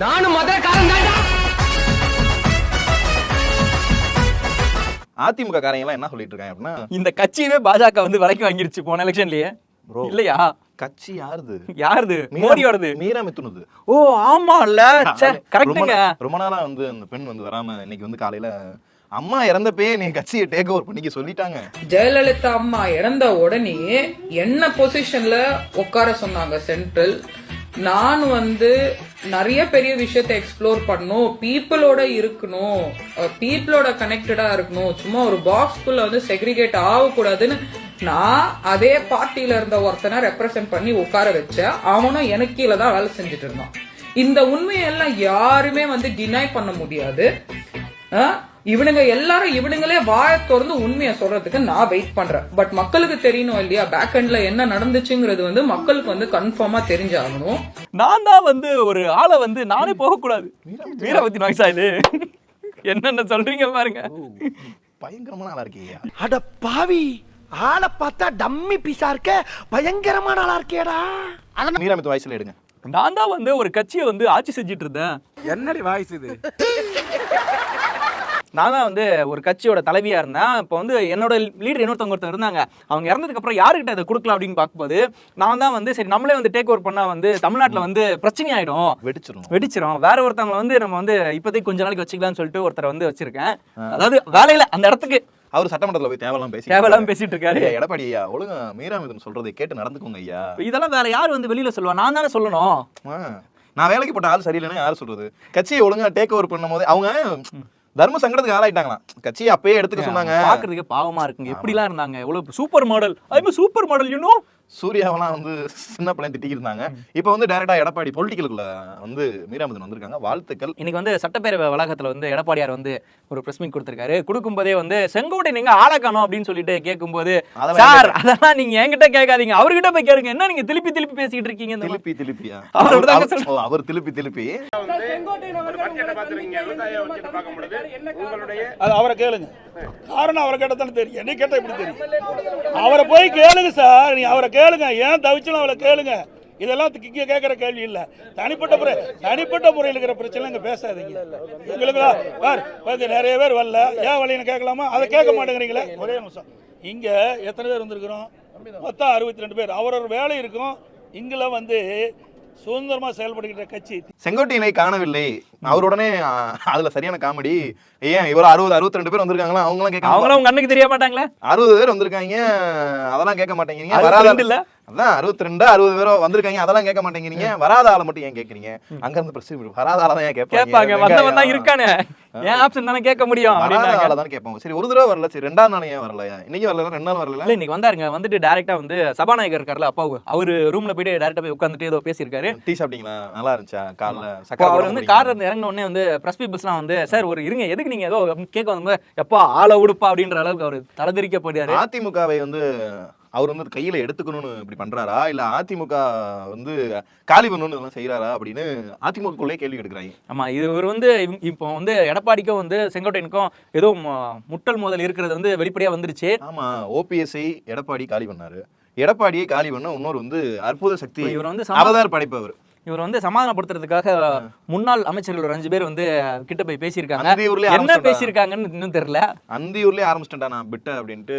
நானும் மதுரக்காரன் அதிமுக காரங்க எல்லாம் என்ன சொல்லிட்டு இருக்காங்க அப்படின்னா இந்த கட்சியவே பாஜக வந்து விலைக்கு வாங்கிருச்சு போன எலெக்ஷன்லயே. இல்லையா? கட்சி யாருது? யாருது? மோடியோடது மீரா மித்துனது ஓ ஆமால கரெக்டுங்க ரொம்ப- ரொம்ப நாளா வந்து அந்த பெண் வந்து வராம இன்னைக்கு வந்து காலையில அம்மா இறந்தப்பே நீ கட்சியை டேக் ஓவர் பண்ணிக்க சொல்லிட்டாங்க. ஜெயலலிதா அம்மா இறந்த உடனே என்ன பொசிஷன்ல உட்கார சொன்னாங்க சென்ட்ரல் நான் வந்து நிறைய பெரிய விஷயத்தை எக்ஸ்ப்ளோர் பண்ணும் பீப்புளோட இருக்கணும். பீப்புளோட கனெக்டடா இருக்கணும். சும்மா ஒரு பாக்ஸ்குள்ள வந்து செக்ரிகேட் ஆகக்கூடாதுன்னு நான் அதே பார்ட்டியில இருந்த ஒருத்தனை ரெப்ரசென்ட் பண்ணி உட்கார வச்சேன். அவனும் எனக்கு கீழே தான் வேலை செஞ்சுட்டு இருந்தான். இந்த உண்மையெல்லாம் யாருமே வந்து டினை பண்ண முடியாது. ஆ? இவனுங்க எல்லாரும் இவனுங்களே வாய திறந்து உண்மையை சொல்றதுக்கு நான் வெயிட் பண்றேன். பட் மக்களுக்கு தெரியணும் இல்லையா? பேக் எண்ட்ல என்ன நடந்துச்சுங்கிறது வந்து மக்களுக்கு வந்து கன்ஃபார்மா தெரிஞ்சாகணும். நான் தான் வந்து ஒரு ஆளை வந்து நானே போகக்கூடாது. வீரபத்தி நாய்ஸா இது? என்னென்ன சொல்றீங்க பாருங்க. பயங்கரமான ஆளா இருக்கீங்க. அட பாவி ஆளை பார்த்தா டம்மி பீஸா இருக்க? பயங்கரமான ஆளா இருக்கேடா. மீரா மித்து வயசுல எடுங்க. நான் தான் வந்து ஒரு கட்சியை வந்து ஆட்சி செஞ்சுட்டு இருந்தேன். என்னடி வாய்ஸ் இது? நான் தான் வந்து ஒரு கட்சியோட தலைவியா இருந்தேன். இப்போ வந்து என்னோட லீடர் இன்னொருத்தவங்க ஒருத்தர் இருந்தாங்க. அவங்க இறந்ததுக்கு அப்புறம் யாருக்கிட்ட இதை கொடுக்கலாம் அப்படின்னு பார்க்கும்போது நான் தான் வந்து சரி நம்மளே வந்து டேக் ஓவர் பண்ணா வந்து தமிழ்நாட்டில் வந்து பிரச்சனை ஆயிடும். வெடிச்சிரும். வெடிச்சிரும். வேற ஒருத்தவங்க வந்து நம்ம வந்து இப்போதைக்கு கொஞ்ச நாளைக்கு வச்சுக்கலாம்னு சொல்லிட்டு ஒருத்தரை வந்து வச்சிருக்கேன். அதாவது வேலையில அந்த இடத்துக்கு அவர் சட்டமன்றத்துல போய் தேவையெல்லாம் பேசி தேவையில்லாம பேசிட்டு இருக்காரு. எடப்பாடி ஐயா ஒழுங்கா மீரா மிதுன் சொல்றதை கேட்டு நடந்துக்கோங்க ஐயா. இதெல்லாம் வேற யார் வந்து வெளியில சொல்லுவா? நான் தானே சொல்லணும். நான் வேலைக்கு போட்ட ஆள் சரியில்லைன்னா யார் சொல்றது? கட்சியை ஒழுங்கா டேக் ஓவர் பண்ணும் போது அவங்க தர்ம சங்கடத்துக்கு ஆளாயிட்டாங்களாம். கட்சியை அப்பயே எடுத்துக்க சொன்னாங்க. பாக்குறதுக்கு பாவமா இருக்குங்க. எப்படிலாம் இருந்தாங்க? எவ்வளவு சூப்பர் மாடல் ஐ சூப்பர் மாடல் யூனோ சூர்யாவெல்லாம் வந்து சின்ன பிள்ளைங்க திட்டிக்கிட்டு இருந்தாங்க இப்போ வந்து டைரக்டா எடப்பாடி பொலிட்டிக்கலுக்குள்ள வந்து மீரா மிதுன் வந்திருக்காங்க. வாழ்த்துக்கள். இன்னைக்கு வந்து சட்டப்பேரவை வளாகத்துல வந்து எடப்பாடியார் வந்து ஒரு பிரஸ் மீட் கொடுத்திருக்காரு. கொடுக்கும்போதே வந்து செங்கோட்டை நீங்க ஆள காணோம்? அப்படின்னு சொல்லிட்டு கேட்கும்போது சார் அதெல்லாம் நீங்க என்கிட்ட கேட்காதீங்க. அவர்கிட்ட போய் கேளுங்க. என்ன நீங்க திருப்பி திருப்பி பேசிட்டு இருக்கீங்க? திருப்பி திருப்பியா? அவர் அவர் திருப்பி திருப்பி. அவரை கேளுங்க. காரணம் அவரை கேட்டா தானே தெரியும். என்ன கேட்டா எப்படி தெரியும்? அவரை போய் கேளுங்க சார். நீ அவரை கேளுங்க ஏன் தவிச்சலும் அவளை கேளுங்க. இதெல்லாம் இங்கே கேட்குற கேள்வி இல்லை. தனிப்பட்ட முறை தனிப்பட்ட முறையில் இருக்கிற பிரச்சனை இங்கே பேசாதீங்க. எங்களுக்கு பார் பாருங்க, நிறைய பேர் வரல. ஏன் வழின்னு கேட்கலாமா? அதை கேட்க மாட்டேங்கிறீங்களே? ஒரே நிமிஷம். இங்கே எத்தனை பேர் வந்திருக்கிறோம்? மொத்தம் அறுபத்தி ரெண்டு பேர். அவரோட வேலை இருக்கும். இங்கெல்லாம் வந்து சுதந்திரமா செயல்படுகின்ற கட்சி. செங்கோட்டையனை காணவில்லை. அவர் உடனே ஆ, அதுல சரியான காமெடி. ஏன் இவர் அறுபது அறுபத்தி ரெண்டு பேர் வந்திருக்காங்களா? அவங்களாம் கேட்க அவங்களும் உங்க அண்ணுக்கு தெரிய மாட்டாங்களே? அறுபது பேர் வந்திருக்காங்க. அதெல்லாம் கேட்க மாட்டேங்கிறீங்க. வராத இல்ல? அதான் அறுபத்தி ரெண்டு அறுபது பேரோ வந்திருக்காங்க அதெல்லாம் கேட்க மாட்டேங்கிறீங்க. வராத ஆளை மட்டும் ஏன் கேட்கறீங்க? அங்க இருந்து பிரச்சனை வராத ஆளை தான் ஏன் கேட்பாங்க? வந்தவன் தான். இருக்கானே. ஏன் ஆப்ஷன் தானே கேட்க முடியும் வராத ஆளை தான் கேட்பாங்க. சரி ஒரு தடவை வரல. சரி ரெண்டாவது நாள் ஏன் வரல இன்னைக்கு வரல ரெண்டு நாள் வரல இன்னைக்கு வந்தாருங்க. வந்துட்டு டைரக்டா வந்து சபாநாயகர் இருக்கார்ல அப்பாவு அவரு. ரூம்ல போயிட்டு டைரக்டா போய் உட்காந்துட்டு ஏதோ பேசியிருக்காரு. டீ சாப்பிட்டீங்களா? நல்லா இருந்துச்சா? அப்போ சக்கரை அவர் வந்து. கார்ல இருந்து இறங்கின உடனே வந்து பிரஸ் பீப்புள்ஸ்லாம் வந்து சார் ஒரு இருங்க. எதுக்கு நீங்க ஏதோ கேட்க வந்து எப்பா ஆளை உடுப்பா அப்படின்ற அளவுக்கு அவர் தலைதிரிக்கப்படுறாரு அதிமுகவை வந்து அவர் வந்து கையில எடுத்துக்கணும்னு இப்படி பண்றாரா? இல்ல அதிமுக வந்து காலி பண்ணணும்னு இதெல்லாம் செய்யறாரா அப்படின்னு அதிமுகக்குள்ளே கேள்வி எடுக்கிறாங்க. ஆமா இது இவர் வந்து இப்போ வந்து எடப்பாடிக்கும் வந்து செங்கோட்டையனுக்கும் ஏதோ முட்டல் மோதல் இருக்கிறது வந்து வெளிப்படையா வந்துருச்சு. ஆமா ஓபிஎஸ்ஐ எடப்பாடி காலி பண்ணாரு. எடப்பாடியை காலி பண்ண இன்னொரு வந்து அற்புத சக்தி இவர் வந்து அவதார் படைப்பவர். இவர் வந்து சமாதானப்படுத்துறதுக்காக முன்னாள் அமைச்சர்கள் ஒரு அஞ்சு பேர் வந்து கிட்ட போய் பேசியிருக்காங்க. அந்த ஊர்லயே என்ன. பேசியிருக்காங்கன்னு இன்னும் தெரியல. அந்தியூர்லயே ஆரம்பிச்சிட்டேன்டா நான் பிட்ட அப்படின்ட்டு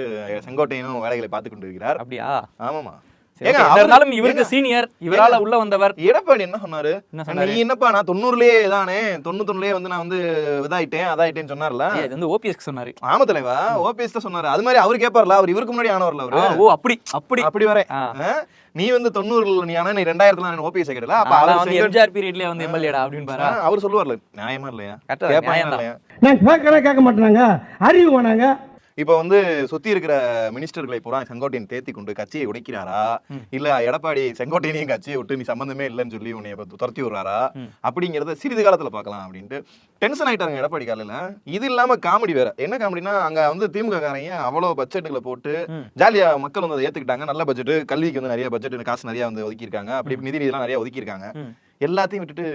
செங்கோட்டையனும் வேலைகளை பார்த்து கொண்டு இருக்கிறார் அப்படியா? ஆமாமா இருந்தாலும் இவருக்கு சீனியர் இவரால உள்ள வந்தவர். எடப்பாடி என்ன சொன்னாரு? என்ன சொன்னாரு? நீ என்னப்பா நான் தொண்ணூறுலயே தானே தொண்ணூத்தொன்னுலயே வந்து நான் வந்து இதாயிட்டேன் அதாயிட்டேன்னு சொன்னார்ல. இது வந்து ஓபிஎஸ்க்கு சொன்னாரு. ஆமா தலைவா ஓபிஎஸ் தான் சொன்னாரு. அது மாதிரி அவர் கேட்பார்ல அவர் இவருக்கு முன்னாடி ஆனவர்ல அவரு. ஓ அப்படி அப்படி. அப்படி வர. நீ வந்து தொண்ணூறுல நீ ஆனா நீ ரெண்டாயிரத்துல நான் ஓபிஎஸ் கேட்டல. அப்ப அவர் வந்து எம்ஜிஆர் பீரியட்லயே வந்து எம்எல்ஏடா அப்படின்னு பாரு. அவர் சொல்லுவார்ல நியாயமா இல்லையா? நான் கேட்கறேன் கேட்க மாட்டேனாங்க. அறிவு வேணாங்க. இப்ப வந்து சுத்தி இருக்கிற மினிஸ்டர்களை பூரா செங்கோட்டையன் தேத்தி கொண்டு கட்சியை உடைக்கிறாரா? இல்ல எடப்பாடி செங்கோட்டையனையும் கட்சியை விட்டு நீ சம்பந்தமே இல்லைன்னு சொல்லி உன்னை துரத்தி விடுறாரா? அப்படிங்கறத சிறிது காலத்துல பார்க்கலாம் அப்படின்ட்டு. டென்ஷன் ஆயிட்டாங்க எடப்பாடி காலையில. இது இல்லாம காமெடி வேற. என்ன காமெடினா அங்க வந்து திமுக காரங்க அவ்வளவு பட்ஜெட்டுகளை போட்டு ஜாலியா மக்கள் வந்து அதை ஏத்துக்கிட்டாங்க. நல்ல பட்ஜெட் கல்விக்கு வந்து நிறைய பட்ஜெட் காசு நிறைய வந்து ஒதுக்கியிருக்காங்க. அப்படி நிதி நிதிலாம் நிறைய ஒதுக்கியிருக்காங்க. எல்லாத்தையும் விட்டுட்டு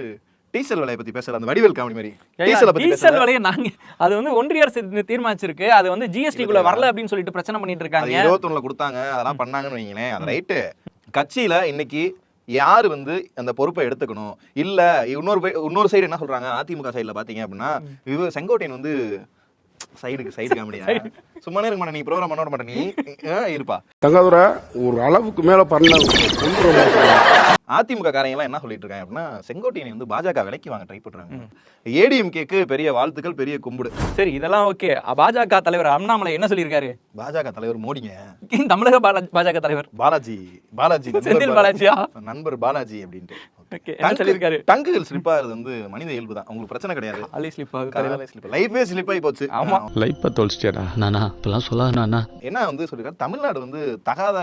டீசல் விலையை பத்தி பேசல அந்த வடிவேல் காமெடி மாதிரி. டீசலை பத்தி டீசல் விலையை நாங்க அது வந்து ஒன்றிய அரசு தீர்மானிச்சிருக்கு. அது வந்து ஜிஎஸ்டி குள்ள வரல அப்படின்னு சொல்லிட்டு பிரச்சனை பண்ணிட்டு இருக்காங்க. இருபத்தொன்னுல கொடுத்தாங்க. அதெல்லாம் பண்ணாங்கன்னு வைங்களேன். அது ரைட்டு. கட்சியில இன்னைக்கு யாரு வந்து அந்த பொறுப்பை எடுத்துக்கணும்? இல்ல இன்னொரு இன்னொரு சைடு என்ன சொல்றாங்க? அதிமுக சைடுல பாத்தீங்க அப்படின்னா இவ செங்கோட்டையன் வந்து சைடுக்கு சைடு காமெடியா? சும்மானே இருக்க மாட்டேன் நீ ப்ரோக்ராம் பண்ண மாட்டேன் நீ. இருப்பா. தங்காதுரை ஒரு அளவுக்கு மேல பண்ண அதிமுக காரங்க எல்லாம் என்ன சொல்லிட்டு இருக்காங்க அப்படின்னா செங்கோட்டையனை வந்து பாஜக விலைக்கு வாங்க ட்ரை பண்றாங்க. ஏடிஎம்கேக்கு பெரிய வாழ்த்துக்கள் பெரிய கும்பிடு. சரி இதெல்லாம் ஓகே. பாஜக தலைவர் அண்ணாமலை என்ன சொல்லியிருக்காரு? பாஜக தலைவர் மோடிங்க. தமிழக பால- பாஜக தலைவர். பாலாஜி பாலாஜி செந்தில் பாலாஜியா? நண்பர் பாலாஜி அப்படின்ட்டு. சொல்லியிருக்காரு? டங்குகள் ஸ்லிப் ஆகுது வந்து மனித இயல்பு தான். உங்களுக்கு பிரச்சனை கிடையாது. அலி ஸ்லிப் ஆகுது லைஃபே ஸ்லிப் ஆகி போச்சு. ஆமா. லைஃப்பை தொலைச்சிட்டியாடா நானா இப்பெல்லாம் சொல்லாத நானா. என்ன வந்து சொல்லிருக்காரு தமிழ்நாடு வந்து தகாத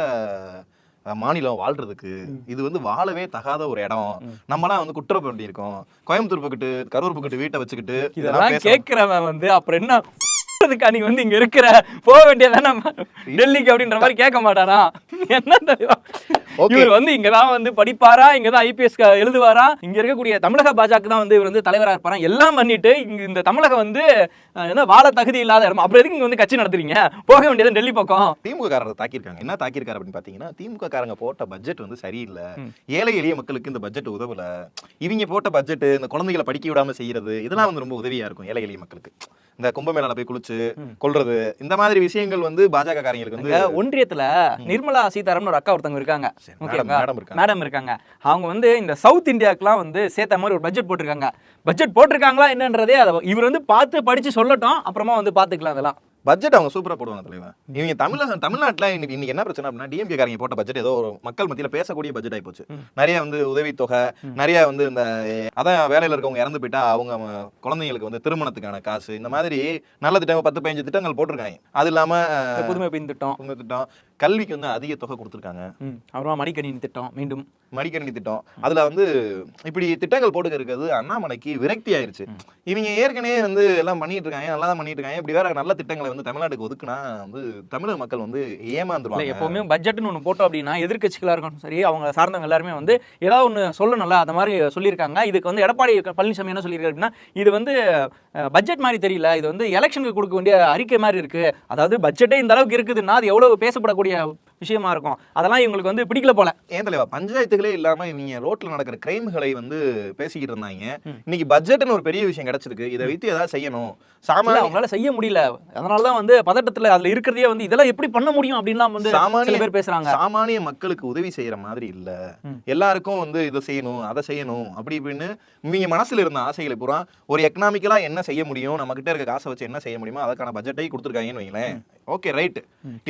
மாநிலம் வாழ்றதுக்கு இது வந்து வாழவே தகாத ஒரு இடம். நம்மலாம் வந்து குற்றம் பண்ணியிருக்கோம். கோயம்புத்தூர் பக்கத்து கரூர் பக்கத்து வீட்டை வச்சுக்கிட்டு இதெல்லாம் கேட்கிறவன் வந்து அப்புறம் என்ன நீ வந்து இங்க இருக்கிற போக வேண்டியதானே டெல்லிக்கு அப்படின்ற மாதிரி கேட்க மாட்டாரா என்ன Okay. இவர் வந்து இங்கதான் வந்து படிப்பாரா? இங்கதான் ஐபிஎஸ் எழுதுவாரா? இங்க இருக்கக்கூடிய தமிழக பாஜக தான் வந்து இவர் வந்து தலைவரா இருப்பாரா? எல்லாம் பண்ணிட்டு இங்க இந்த தமிழகம் வந்து என்ன வாழ தகுதி இல்லாத இடம். அப்புறம் எதுக்கு இங்க வந்து கட்சி நடத்துறீங்க? போக வேண்டியது டெல்லி பக்கம். திமுக காரரை தாக்கியிருக்காங்க. என்ன தாக்கியிருக்காரு அப்படின்னு பாத்தீங்கன்னா திமுக காரங்க போட்ட பட்ஜெட் வந்து சரியில்லை. ஏழை எளிய மக்களுக்கு இந்த பட்ஜெட் உதவல. இவங்க போட்ட பட்ஜெட் இந்த குழந்தைகளை படிக்க விடாம செய்யறது இதெல்லாம் வந்து ரொம்ப உதவியா இருக்கும் ஏழை எளிய மக்களுக்கு. இந்த கும்பமேளால போய் குளிச்சு கொல்றது இந்த மாதிரி விஷயங்கள் வந்து பாஜக காரங்களுக்கு வந்து ஒன்றியத்துல நிர்மலா சீதாராமன் ஒரு அக்கா ஒருத்தவங்க இருக்காங்க. மேடம், இருக்காங்க. அவங்க வந்து இந்த சவுத் இந்தியாவுக்குலாம் வந்து சேர்த்த மாதிரி ஒரு பட்ஜெட் போட்டிருக்காங்க. பட்ஜெட் போட்டிருக்காங்களா என்னன்றதே அதை இவர் வந்து பார்த்து படிச்சு சொல்லட்டும் அப்புறமா வந்து பாத்துக்கலாம் அதெல்லாம். பட்ஜெட் அவங்க சூப்பரா போடுவாங்க தலைவன் இவங்க தமிழக தமிழ்நாட்டுல இன்னைக்கு இன்னைக்கு என்ன பிரச்சனை அப்படின்னா டிஎம்கே காரங்க போட்ட பட்ஜெட் ஏதோ ஒரு மக்கள் மத்தியில பேசக்கூடிய பட்ஜெட் ஆகி போச்சு நிறைய வந்து உதவித்தொகை நிறைய வந்து இந்த அதான் வேலையில இருக்கவங்க இறந்து போயிட்டா அவங்க குழந்தைங்களுக்கு வந்து திருமணத்துக்கான காசு இந்த மாதிரி நல்ல திட்டம் பத்து பதினஞ்சு திட்டங்கள் போட்டிருக்காங்க. அது இல்லாம இந்த புதுமை பெண் திட்டம். உங்க திட்டம். கல்விக்கு வந்து அதிக தொகை கொடுத்துருக்காங்க. அப்புறமா மடிக்கணினி திட்டம் மீண்டும். மடிக்கணினி திட்டம். அதுல வந்து இப்படி திட்டங்கள் போட்டுக்க இருக்கிறது அண்ணாமலைக்கு விரக்தி ஆயிருச்சு. இவங்க ஏற்கனவே வந்து எல்லாம் பண்ணிட்டு இருக்காங்க நல்லா தான் பண்ணிட்டு இருக்காங்க. இப்படி வேற நல்ல திட்டங்களை வந்து தமிழ்நாட்டுக்கு ஒதுக்குனா வந்து தமிழக மக்கள் வந்து ஏமாந்துருவாங்க. எப்பவுமே பட்ஜெட்னு ஒன்று போட்டோம் அப்படின்னா எதிர்க்கட்சிகளா இருக்கட்டும் சரி அவங்க சார்ந்தவங்க எல்லாருமே வந்து ஏதாவது ஒன்று சொல்லணும்ல அந்த மாதிரி சொல்லியிருக்காங்க. இதுக்கு வந்து எடப்பாடி பழனிசாமி என்ன சொல்லியிருக்காரு அப்படின்னா இது வந்து பட்ஜெட் மாதிரி தெரியல. இது வந்து எலெக்ஷனுக்கு கொடுக்க வேண்டிய அறிக்கை மாதிரி இருக்கு. அதாவது பட்ஜெட்டே இந்த அளவுக்கு இருக்குதுன்னா அது எவ்வளவு பேசப்படக்கூடிய 그 러. விஷயமா இருக்கும். அதெல்லாம் இவங்களுக்கு வந்து பிடிக்கல போல. ஏன் தலைவா பஞ்சாயத்துகளே இல்லாம இவங்க ரோட்ல நடக்கிற கிரைம்களை வந்து பேசிக்கிட்டு இருந்தாங்க. இன்னைக்கு பட்ஜெட்னு ஒரு பெரிய விஷயம் கிடைச்சிருக்கு. இதை வைத்து ஏதாவது செய்யணும். சாமானிய அவங்களால செய்ய முடியல. அதனாலதான் வந்து பதட்டத்துல அதுல இருக்கிறதே வந்து இதெல்லாம் எப்படி பண்ண முடியும் அப்படின்லாம் வந்து சாமானிய பேர் பேசுறாங்க. சாமானிய மக்களுக்கு உதவி செய்யற மாதிரி இல்ல. எல்லாருக்கும் வந்து இதை செய்யணும் அதை செய்யணும் அப்படி இப்படின்னு இவங்க மனசுல இருந்த ஆசைகளை பூரா ஒரு எக்கனாமிக்கலா என்ன செய்ய முடியும் நம்ம கிட்ட இருக்க காசை வச்சு என்ன செய்ய முடியுமோ அதுக்கான பட்ஜெட்டை கொடுத்துருக்காங்கன்னு வைங்களேன். ஓகே ரைட்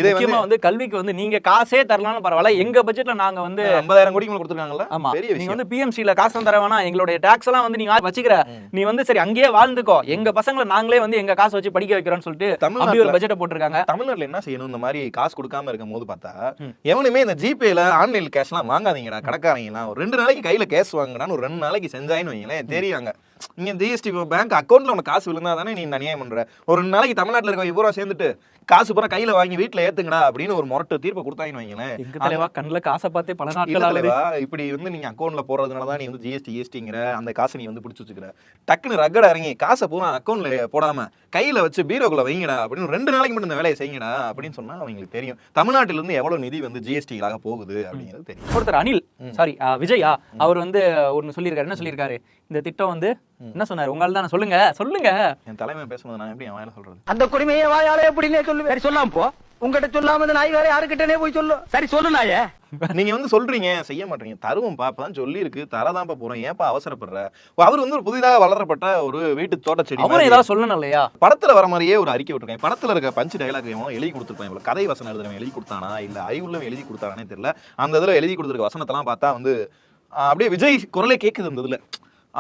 இதை வந்து கல்விக்கு வந்து நீங்க காசே தரலாம்னு பரவாயில்ல. எங்க பட்ஜெட்ல நாங்க வந்து ஐம்பதாயிரம் கோடி கொடுத்துருக்காங்கல்ல? ஆமா. நீங்க வந்து பிஎம்சில காசு தர வேணாம் எங்களுடைய டாக்ஸ் எல்லாம் வந்து நீங்க வச்சுக்கிற. நீ வந்து சரி அங்கேயே வாழ்ந்துக்கோ. எங்க பசங்களை நாங்களே வந்து எங்க காசு வச்சு படிக்க வைக்கிறோம்னு சொல்லிட்டு அப்படி ஒரு பட்ஜெட்டை போட்டிருக்காங்க. தமிழ்நாட்டுல என்ன செய்யணும்? இந்த மாதிரி காசு கொடுக்காம இருக்கும் போது பார்த்தா எவனுமே இந்த ஜிபேல ஆன்லைன் கேஷ்லாம் வாங்காதீங்கடா கடைக்காரங்கலாம். ஒரு ரெண்டு நாளைக்கு கையில கேஷ் வாங்குடான்னு ஒரு ரெண்டு நாளைக்கு செஞ்சாயின்னு வைங்களேன் தெரியாங்க நீங்க ஜிஎஸ்டி பேங்க் அக்கௌண்ட்ல உனக்கு காசு விழுந்தா தானே நீ இந்த அநியாயம் பண்ற? ஒரு ரெண்டு நாளைக்கு தமிழ்நாட்டுல இருக்க பூரா சேர்ந்துட்டு காசு பூரா கையில வாங்கி வீட்டுல ஏத்துங்கடா அப்படின்னு ஒரு முரட்டு தீர்ப்பு கொடுத்தாங்கன்னு வைங்களேன். தலைவா கண்ணுல காசை பார்த்தே பல நாட்கள் இப்படி வந்து நீங்க அக்கௌண்ட்ல போடுறதுனால தான் நீ வந்து ஜிஎஸ்டி ஜிஎஸ்டிங்கிற அந்த காசை நீ வந்து பிடிச்சி வச்சுக்கிற. டக்குன்னு ரக்கட இறங்கி காசை பூரா அக்கௌண்ட்ல போடாம கையில வச்சு பீரோக்குள்ள வைங்கடா அப்படின்னு ரெண்டு நாளைக்கு மட்டும் இந்த வேலையை செய்யுங்கடா அப்படின்னு சொன்னா அவங்களுக்கு தெரியும். தமிழ்நாட்டில இருந்து எவ்வளவு நிதி வந்து ஜிஎஸ்டிகளாக போகுது அப்படிங்கிறது தெரியும். ஒருத்தர் அனில் சாரி விஜயா அவர் வந்து ஒன்னு சொல்லியிருக்காரு. என்ன சொல்லியிருக்காரு? இந்த திட்டம் வந்து என்ன சொன்னாரு? உங்களால தானே சொல்லுங்க சொல்லுங்க. என் தலைமை பேசும்போது நான் எப்படி அவன் வேலை சொல்றது? அந்த குடிமையை வாயாலே எப்படின்னே சொல்லு சரி சொல்லாம போ. உங்ககிட்ட சொல்லாம இந்த நாய் வேற யாருக்கிட்டனே போய் சொல்லு. சரி சொல்லு நாயே. நீங்க வந்து சொல்றீங்க செய்ய மாட்டீங்க. தருவோம் பாப்பதான் சொல்லி இருக்கு தரதான்ப்பா போறோம். ஏன்ப்பா அவசரப்படுற? அவர் வந்து ஒரு புதிதாக வளரப்பட்ட ஒரு வீட்டு தோட்ட செடி அவரும். ஏதாவது சொல்லணும் இல்லையா? படத்துல வர மாதிரியே ஒரு அறிக்கை விட்டுருக்காங்க படத்துல இருக்க பஞ்சு டைலாக் எவனோ எழுதி கொடுத்துருப்பான். இவ்வளவு கதை வசனம் எழுதுறவன் எழுதி கொடுத்தானா? இல்ல அறிவுள்ளவன் எழுதி கொடுத்தானே தெரியல. அந்த இதுல எழுதி கொடுத்துருக்க வசனத்தெல்லாம் பார்த்தா வந்து அப்படியே விஜய் குரலே கேக்குது அந்த இதுல.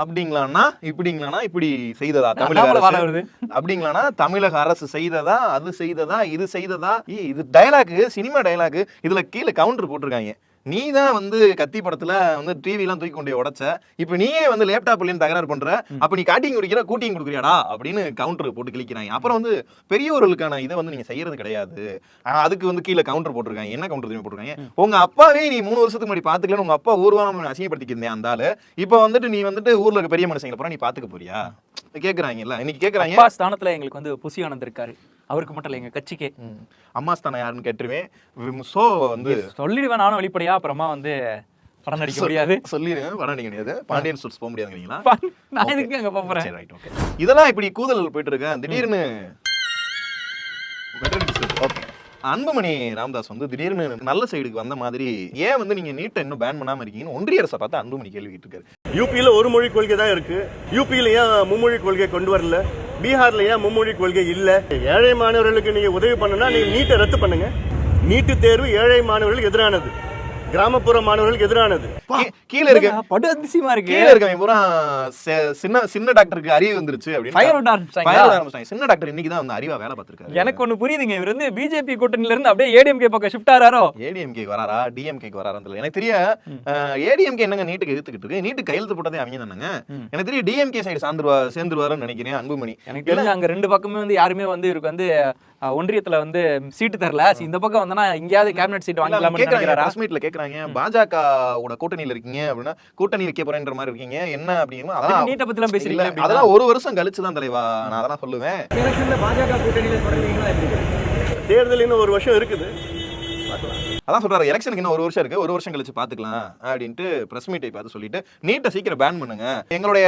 அப்படிங்களான்னா இப்படிங்களானா இப்படி செய்ததா? தமிழக அரசு. அப்படிங்களானா தமிழக அரசு செய்ததா? அது செய்ததா? இது செய்ததா? இது டயலாக் சினிமா டயலாக் இதுல கீழே கவுண்டர் போட்டிருக்காங்க. நீ தான் வந்து கத்தி படத்துல வந்து டிவி எல்லாம் தூக்கி கொண்டு உடைச்ச. இப்ப நீயே வந்து லேப்டாப்லயும் தகராறு பண்ற. அப்ப நீ காட்டிங் குடிக்கிற கூட்டிங் கொடுக்குறியாடா அப்படின்னு கவுண்டர் போட்டு கிளிக்கிறாங்க அப்புறம் வந்து பெரியவர்களுக்கான இதை வந்து நீங்க செய்யறது கிடையாது. அதுக்கு வந்து கீழே கவுண்டர் போட்டிருக்காங்க. என்ன கவுண்டர் தெரியுமா போட்டிருக்காங்க? உங்க அப்பாவே நீ மூணு வருஷத்துக்கு முன்னாடி பாத்துக்கலன்னு உங்க அப்பா ஊர்வலம் அசிங்கப்படுத்திக்கிருந்தேன் அந்த ஆளு. இப்ப வந்துட்டு நீ வந்துட்டு ஊர்ல இருக்க பெரிய மனுஷங்களை பூரா நீ பாத்துக்க போறியா? கேக்குறாங்கல்ல. இன்னைக்கு கேக்குறாங்க. ஸ்தானத்துல எங்களுக்கு வந்து புசி ஆனந்த் இருக்காரு. அவருக்கு மட்டும் இல்ல எங்க கட்சிக்கே. ம். அம்மா ஸ்தானம் யாருன்னு கேட்டுருவேன். சோ வந்து சொல்லிடுவேன் நானும் வெளிப்படையா அப்புறமா வந்து படம் நடிக்க முடியாது. சொல்லிருங்க படம் நடிக்க முடியாது. பாண்டியன் ஸ்டோர்ஸ் போக முடியாதுங்கிறீங்களா? நான் எதுக்கு அங்க போறேன்? சரி ரைட் ஓகே இதெல்லாம் இப்படி கூதல் போயிட்டு இருக்கேன் திடீர்னு ஓகே அன்புமணி ராமதாஸ் வந்து திடீர்னு நல்ல சைடுக்கு வந்த மாதிரி ஏன் வந்து நீங்க நீட்டை இன்னும் பேன் பண்ணாம இருக்கீங்கன்னு ஒன்றிய அரசை பார்த்து அன்புமணி கேள்வி கேட்டு இருக்காரு யூபியில் ஒரு மொழி கொள்கை தான் இருக்கு. யூபியில் ஏன் மும்மொழி கொள்கை கொண்டு வரல? பீகார்ல ஏன் மும்மொழி கொள்கை இல்ல? ஏழை மாணவர்களுக்கு நீங்க உதவி பண்ணனா நீங்க நீட்டை ரத்து பண்ணுங்க. நீட்டு தேர்வு ஏழை மாணவர்களுக்கு எதிரானது. கிராமப்புற மாணவர்களுக்கு எதிரானது. கீழ இருக்க. படு அதிசயமா இருக்கு. கீழ இருக்கவங்க பூரா சின்ன சின்ன டாக்டருக்கு அறிவு வந்துருச்சு அப்படின்னு. சின்ன டாக்டர் இன்னைக்கு தான் வந்து அறிவா வேலை பார்த்திருக்காரு. எனக்கு ஒண்ணு புரியுதுங்க. இவர் வந்து பிஜேபி கூட்டணியில இருந்து அப்படியே ஏடிஎம்கே பக்கம் ஷிஃப்ட் ஆறாரோ? ஏடிஎம்கே வராரா? டிஎம்கேக்கு வராரான்னு எனக்கு தெரிய ஏடிஎம்கே என்னங்க நீட்டுக்கு எதிர்த்துக்கிட்டு இருக்கு? நீட்டு கையெழுத்து போட்டதே அவங்க தானங்க? எனக்கு தெரிய டிஎம்கே சைடு சார்ந்துருவா சேர்ந்துருவாருன்னு நினைக்கிறேன் அன்புமணி. எனக்கு தெரிஞ்சு அங்க ரெண்டு பக்கமே வந்து யாருமே வந்து இவருக்கு வந்து ஒன்றியத்துல வந்து சீட்டு தரல. இந்த பக்கம் வந்தனா எங்கேயாவது கேபினட் சீட் நினைக்கிறாரா? பிரஸ் மீட்ல கேக்குறாங்க. பாஜக ஓட கூட்டணியில இருக்கீங்க அப்படின்னா கூட்டணி வைக்க போறேன்ற மாதிரி இருக்கீங்க. என்ன அப்படின்னா அதெல்லாம் நீட்டை பத்தி எல்லாம் பேசுறீங்க இல்ல, அதெல்லாம் ஒரு வருஷம் கழிச்சு தான் தலைவா நான் அதெல்லாம் சொல்லுவேன். தேர்தல் இன்னும் ஒரு வருஷம் இருக்குது. அதான் சொல்றாரு எலெக்ஷனுக்கு இன்னும் ஒரு வருஷம் இருக்கு ஒரு வருஷம் கழிச்சு பாத்துக்கலாம் அப்படின்ட்டு பிரஸ் மீட்டை பார்த்து சொல்லிட்டு நீட்டை சீக்கிரம் பேன் பண்ணுங்க. எங்களுடைய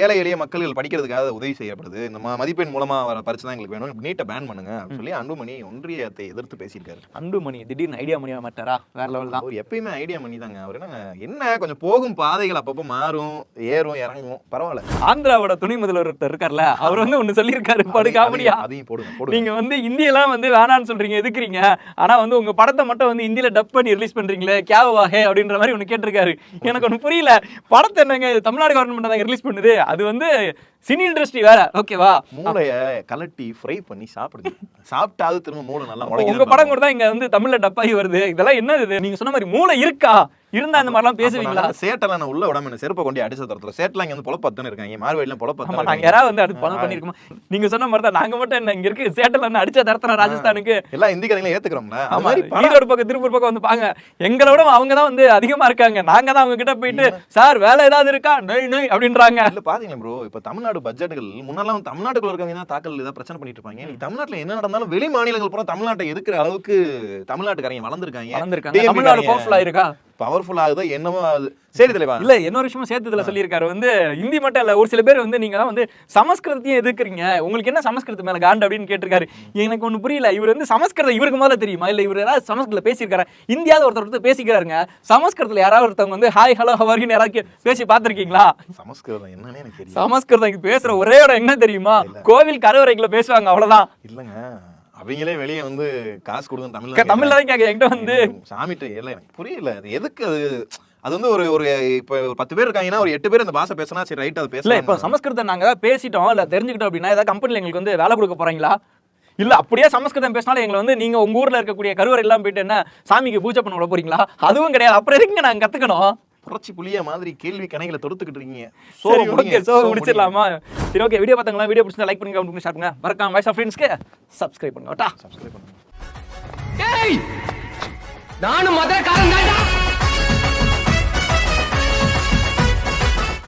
ஏழை எளிய மக்கள் படிக்கிறதுக்காக உதவி செய்யப்படுது. இந்த மதிப்பெண் மூலமா வர பரிசு தான் எங்களுக்கு வேணும். நீட்டை பேன் பண்ணுங்க அப்படின்னு சொல்லி அன்புமணி ஒன்றியத்தை எதிர்த்து பேசியிருக்காரு. அன்புமணி திடீர்னு ஐடியா மணியா மாட்டாரா? வேற லெவல் தான். அவர் எப்பயுமே ஐடியா பண்ணி தாங்க. அவர் என்ன என்ன கொஞ்சம் போகும் பாதைகள் அப்பப்போ மாறும் ஏறும் இறங்கும். பரவாயில்ல. ஆந்திராவோட துணை முதல்வர் ஒருத்தர் இருக்கார்ல அவர் வந்து ஒண்ணு சொல்லியிருக்காரு படு காமெடியா? அதையும் போடுங்க நீங்க வந்து இந்தியெல்லாம் வந்து வேணாம்னு சொல்றீங்க எதுக்குறீங்க? ஆனா வந்து உங்க படத்தை மட்டும் வந்து இந்தியில டப் பண்ணி ரிலீஸ் பண்றீங்களே கேவாஹே அப்படின்ற மாதிரி ஒண்ணு கேட்டிருக்காரு. எனக்கு ஒண்ணு புரியல. படத்தை என்னங்க தமிழ்நாடு கவர்மெண்ட் தான் ரிலீஸ் பண்ணுது. அது வந்து சினி இண்டஸ்ட்ரி வேற. ஓகேவா மூளைய கலட்டி ஃப்ரை பண்ணி சாப்பிடுங்க சாப்பிட்டாது திரும்ப மூளை நல்லா உங்க படம் கூட தான் இங்க வந்து தமிழ்ல டப் ஆகி வருது. இதெல்லாம் என்ன இது? நீங்க சொன்ன மாதிரி மூளை இருக்கா? இருந்தா இந்த மாதிரிலாம் பேசுவீங்களா? சேட்டெல்லாம் நான் உள்ள விடாம என்ன செருப்பை கொண்டு அடிச்ச தரத்துல சேட்டெல்லாம் இங்க வந்து பொழப்பத்துன்னு இருக்காங்க. மார்வேட்லாம் ஆமா பொழப்பத்து நாங்க யாராவது வந்து அது பணம் பண்ணிருக்கோமா? நீங்க சொன்ன மாதிரி தான் நாங்க மட்டும் என்ன இங்க இருக்கு சேட்டல் என்ன அடிச்ச தரத்தன ராஜஸ்தானுக்கு. எல்லாம் இந்திக்காரங்களும் ஏத்துக்கிறோம்ல. ஆமா ஈரோடு பக்கம் திருப்பூர் பக்கம் வந்து பாங்க எங்களோட அவங்க தான் வந்து அதிகமா இருக்காங்க. நாங்க தான் அவங்க கிட்ட போயிட்டு சார் வேலை ஏதாவது இருக்கா? நொய் நொய் அப்படின்றாங்க. இல்ல பாத்தீங்களா ப்ரோ இப்ப தமிழ்நாடு பட்ஜெட்டுகள் முன்னெல்லாம் தமிழ்நாட்டுக்குள்ள இருக்கவங்க தான் தாக்கல் ஏதாவது பிரச்சனை பண்ணிட்டு இருப்பாங்க? தமிழ்நாட்டுல என்ன நடந்தாலும் வெளி மாநிலங்கள் பூரா தமிழ்நாட்டை எதிர்க்கிற அளவுக்கு தமிழ்நாட்டுக்காரங்க வளர்ந்துருக்காங்க. வளர்ந்துருக்காங்க. தமிழ்நாடு பவர்ஃபுல் ஆயிருக்கா பவர்ஃபுல் ஆகுதோ என்னமோ சரி தலைவா. இல்ல இன்னொரு விஷயமும் சேர்த்து இதுல சொல்லியிருக்காரு. வந்து ஹிந்தி மட்டும் இல்ல ஒரு சில பேர் வந்து நீங்க வந்து சமஸ்கிருதத்தையும் எதிர்க்கிறீங்க. உங்களுக்கு என்ன சமஸ்கிருதம் மேல காண்டு அப்படின்னு கேட்டிருக்காரு. எனக்கு ஒண்ணு புரியல இவர் வந்து சமஸ்கிருதம் இவருக்கு முதல்ல தெரியுமா? இல்ல இவர் யாராவது சமஸ்கிருதம் பேசியிருக்காரு? இந்தியாவது ஒருத்தர் ஒருத்தர் பேசிக்கிறாருங்க. சமஸ்கிருதத்துல யாராவது ஒருத்தவங்க வந்து ஹாய் ஹலோ ஹவர்னு யாராவது பேசி பார்த்திருக்கீங்களா? சமஸ்கிருதம் என்னன்னு எனக்கு சமஸ்கிருதம் பேசுற ஒரே இடம் என்ன தெரியுமா? கோவில் கருவறைக்குள்ள பேசுவாங்க அவ்வளவுதான். இல்லங்க. அவங்களே வெளியே வந்து காசு கொடுங்க தமிழ்ல க- தமிழ்ல தான் கேட்க என்கிட்ட வந்து சாமிட்ட இல்ல எனக்கு புரியல. அது எதுக்கு அது? அது வந்து ஒரு ஒரு இப்ப ஒரு பத்து பேர் இருக்காங்கன்னா ஒரு எட்டு பேர் அந்த பாஷை பேசினா சரி ரைட் அது பேசலாம் இப்ப சமஸ்கிருதம் நாங்க பேசிட்டோம் இல்ல தெரிஞ்சுக்கிட்டோம் அப்படின்னா ஏதாவது கம்பெனில எங்களுக்கு வந்து வேலை கொடுக்க போறீங்களா? இல்ல அப்படியே சமஸ்கிருதம் பேசினாலும் எங்களை வந்து நீங்க உங்க ஊர்ல இருக்கக்கூடிய கருவறை எல்லாம் போயிட்டு என்ன சாமிக்கு பூஜை பண்ண விட போறீங்களா? அதுவும் கிடையாது. அப்புறம் எதுக்கு நாங்க கத்துக்கணும்? புரட்சி புளிய மாதிரி கேள்வி கணைகளை தொடுத்துக்கிட்டு இருக்கீங்க. சரி முடிங்க, ஓகே சோ. முடிச்சிடலாமா? சரி ஓகே வீடியோ பார்த்தாங்களா வீடியோ பிடிச்சா லைக் பண்ணுங்க கமெண்ட் பண்ணுங்க ஷேர் பண்ணுங்க. மறக்காம வாய்ஸ் ஆஃப் ஃப்ரெண்ட்ஸ்க்கு சப்ஸ்கிரைப் பண்ணுங்க ஓட்டா Subscribe பண்ணுங்க. நானும் மதுரக்காரன் தான்டா!